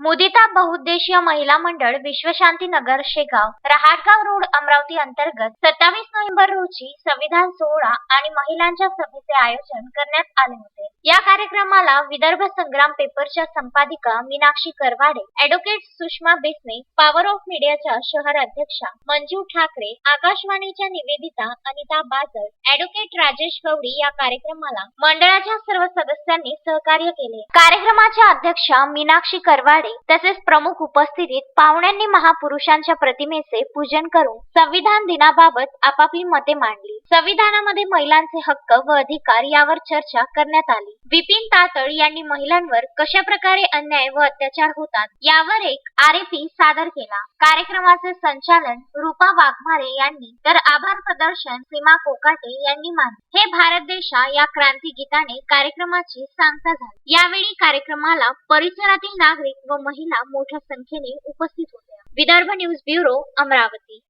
मुदिता बहुउद्देशीय महिला मंडळ विश्वशांती नगर शेगाव रहाटगाव रोड अमरावती अंतर्गत सत्तावीस नोव्हेंबर रोजी संविधान सोहळा आणि महिलांच्या सभेचे आयोजन करण्यात आले होते. या कार्यक्रमाला विदर्भ संग्राम पेपरच्या संपादिका Meenakshi Karwade advocate Sushma Besne power of मीडियाच्या शहर अध्यक्षा मंजू ठाकरे आकाशवाणीच्या निवेदिता अनिता बाजर ऍडव्होकेट राजेश गवडी या कार्यक्रमाला मंडळाच्या सर्व सदस्यांनी सहकार्य केले. कार्यक्रमाच्या अध्यक्षा मीनाक्षी करवाडे तसेच प्रमुख उपस्थितीत पाहुण्यांनी महापुरुषांच्या प्रतिमेचे पूजन करून संविधान दिनाबाबत आपापली मते मांडली. संविधानामध्ये महिलांचे हक्क व अधिकार यावर चर्चा करण्यात आली. विपिन तातळ यांनी महिलांवर कशा प्रकारे अन्याय व अत्याचार होतात यावर एक आरएपी सादर केला. कार्यक्रमाचे संचालन रूपा वाघमारे यांनी. तर आभार प्रदर्शन सीमा कोकाटे यांनी मानले. हे भारत देशा या क्रांती गीताने कार्यक्रमाची सांगता झाली. यावेळी कार्यक्रमाला परिसरातील नागरिक व महिला मोठ्या संख्येने उपस्थित होत्या. Vidarbha news bureau Amravati.